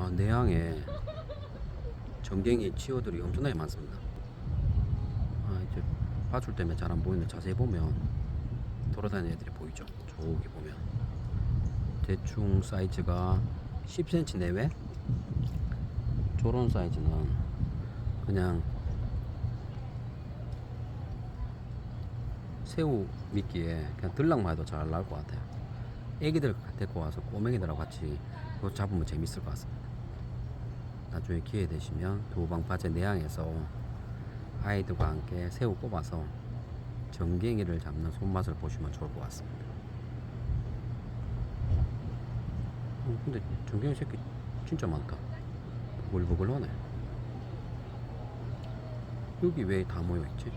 아, 내항에 전갱이 치어들이 엄청나게 많습니다. 아, 이제 봐줄 때문에 잘 안 보이는데 자세히 보면 돌아다니는 애들이 보이죠. 저기 보면 대충 사이즈가 10cm 내외. 저런 사이즈는 그냥 새우 미끼에 그냥 들락만 해도 잘 나올 것 같아요. 애기들 데리고 와서 꼬맹이들하고 같이 그거 잡으면 재밌을 것 같습니다. 나중에 기회 되시면 도방 바제 내양에서 아이들과 함께 새우 뽑아서 전갱이를 잡는 손맛을 보시면 좋을 것 같습니다. 어, 근데 전갱이 새끼 진짜 많다. 보글보글하네. 여기 왜 다 모여 있지?